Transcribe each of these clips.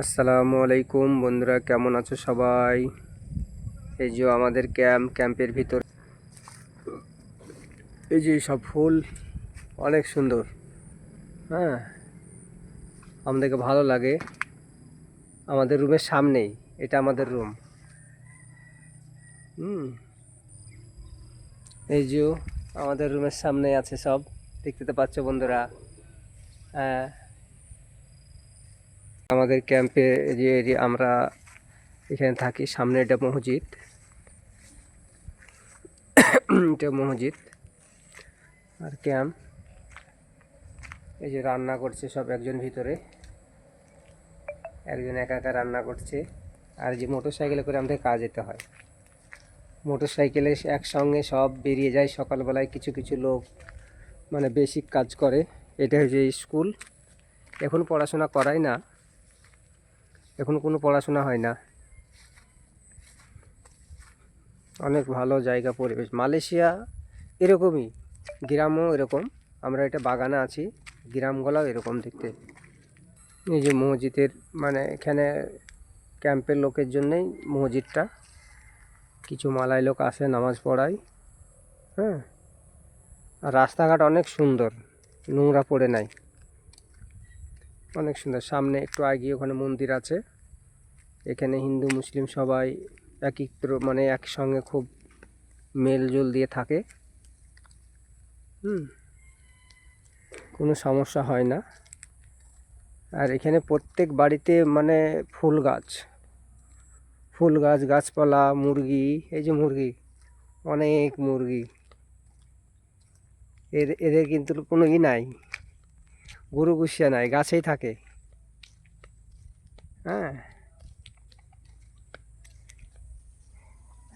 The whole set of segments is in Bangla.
আসসালামু আলাইকুম বন্ধুরা, কেমন আছো সবাই? এই যে আমাদের ক্যাম্প, ক্যাম্পের ভিতর। এই যে সব ফুল, অনেক সুন্দর। হ্যাঁ আমাদেরকে ভালো লাগে। আমাদের রুমের সামনেই, এটা আমাদের রুম। হুম, এই যে আমাদের রুমের সামনে আছে সব। দেখতে তো পাচ্ছ বন্ধুরা। হ্যাঁ। আমাদের ক্যাম্পে যে আমরা এখানে থাকি, সামনে এটা মসজিদ। এটা মসজিদ আর ক্যাম্প। এই যে রান্না করছে সব একজন ভিতরে। একজন একা একা রান্না করছে। আর যে মোটর সাইকেলে করে আমাদের কাজ যেতে হয়। মোটর সাইকেলে একসঙ্গে সব বেরিয়ে যায়। সকালবেলায় কিছু কিছু লোক মানে বেসিক কাজ করে। এটা হচ্ছে স্কুল। এখন পড়াশোনা করাই না। এখন কোনো পড়াশোনা হয় না। অনেক ভালো জায়গা, পরিবেশ। মালয়েশিয়া এরকমই, গ্রামও এরকম। আমরা এটা বাগানে আছি, গ্রামগুলোও এরকম দেখতে। এই যে মসজিদের মানে এখানে ক্যাম্পের লোকের জন্যই মসজিদটা। কিছু মালাই লোক আসে নামাজ পড়ায়। হ্যাঁ। রাস্তাঘাট অনেক সুন্দর, নোংরা পড়ে নাই। অনেক সুন্দর। সামনে একটু আগিয়ে ওখানে মন্দির আছে। এখানে হিন্দু, মুসলিম সবাই একত্র মানে একসঙ্গে খুব মেলজোল দিয়ে থাকে। হুম, কোনো সমস্যা হয় না। আর এখানে প্রত্যেক বাড়িতে মানে ফুল গাছ। ফুল গাছ, গাছপালা, মুরগি, এই যে মুরগি, অনেক মুরগি। এদের কিন্তু কোনো ই নাই। গরু গুছিয়া নাই গাছেই থাকে। হ্যাঁ।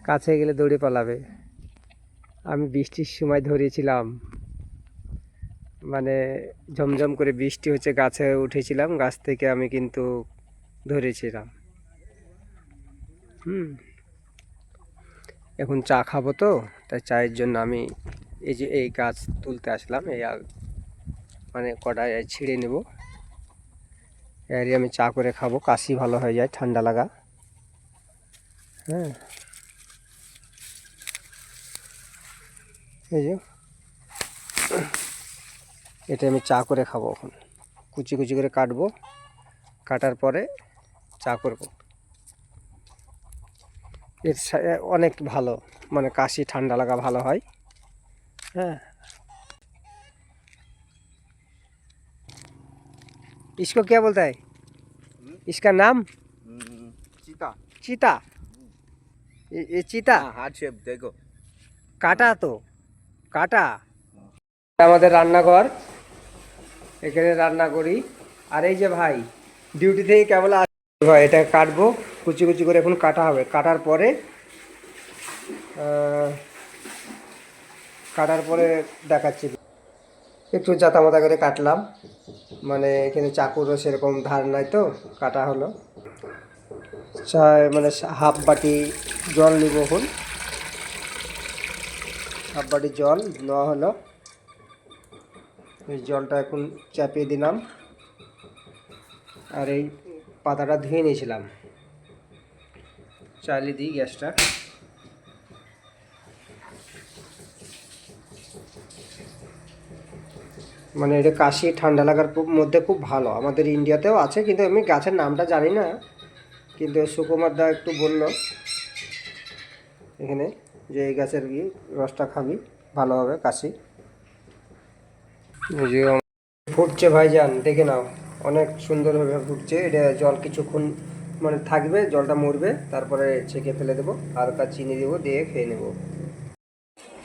কাছে গেলে দৌড়ে পালাবে। আমি বৃষ্টির সময় ধরেছিলাম। মানে ঝমঝম করে বৃষ্টি হচ্ছে, গাছে উঠেছিলাম, গাছ থেকে আমি কিন্তু ধরেছিলাম। হুম। এখন চা খাব তো, তাই চায়ের জন্য আমি এই যে এই গাছ তুলতে আসলাম, এই মানে কটা ছিঁড়ে নেব। এরই আমি চা করে খাব, কাশি ভালো হয়ে যায়, ঠান্ডা লাগা। হ্যাঁ। এই যে। এটা আমি চা করে খাব এখন। কুচি কুচি করে কাটবো। কাটার পরে চা করব। এর অনেক ভালো মানে কাশি, ঠান্ডা লাগা ভালো হয়। হ্যাঁ। इसको क्या बोलता है इसका नाम हम्म, चीता चीता ये, ये चीता हाँ हार्ट शेप देखो কাটা তো কাটা আমাদের রান্নাঘর এখানে রান্না করি আর এই যে ভাই ডিউটি থেকে কেবল আসছে ভাই এটা কাটবো কুচি কুচি করে এখন কাটা হবে কাটার পরে আহ, কাটার পরে দেখাচ্ছি একটু জাতামাতা করে কাটলাম মানে এখানে চাকুরও সেরকম ধার নাই তো, কাটা হলো। মানে হাফ বাটি জল নিব এখন। হাফ বাটি জল নেওয়া হলো। এই জলটা এখন চাপিয়ে দিলাম। আর এই পাতাটা ধুয়ে নিয়েছিলাম। চালিয়ে দিই গ্যাসটা। মানে এটা কাশি, ঠান্ডা লাগার মধ্যে খুব ভালো। আমাদের ইন্ডিয়াতেও আছে, কিন্তু আমি গাছের নামটা জানি না। কিন্তু সুকুমার দা একটু বলল এখানে যে এই গাছের কি রসটা খাবি, ভালো হবে কাশি। ফুটছে ভাইজান, দেখে নাও। অনেক সুন্দরভাবে ফুটছে। এটা জল কিছুক্ষণ মানে থাকবে, জলটা মরবে, তারপরে ছেঁকে ফেলে দেবো। হালকা চিনি দেবো, দিয়ে খেয়ে নেব।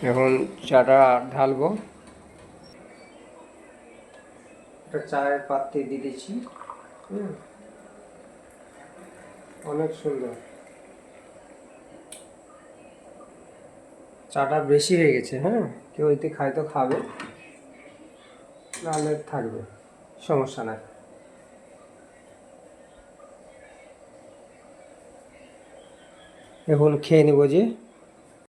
এখন চাটা ঢালবো। একটা চায়ের পাত্রে দিয়ে দিচ্ছি। অনেক সুন্দর। চাটা বেশি হয়ে গেছে হ্যাঁ? কেউ এতে খায় তো খাবে। নাহলে থাকবে, সমস্যা নাই। এখন খেয়ে নেব যে।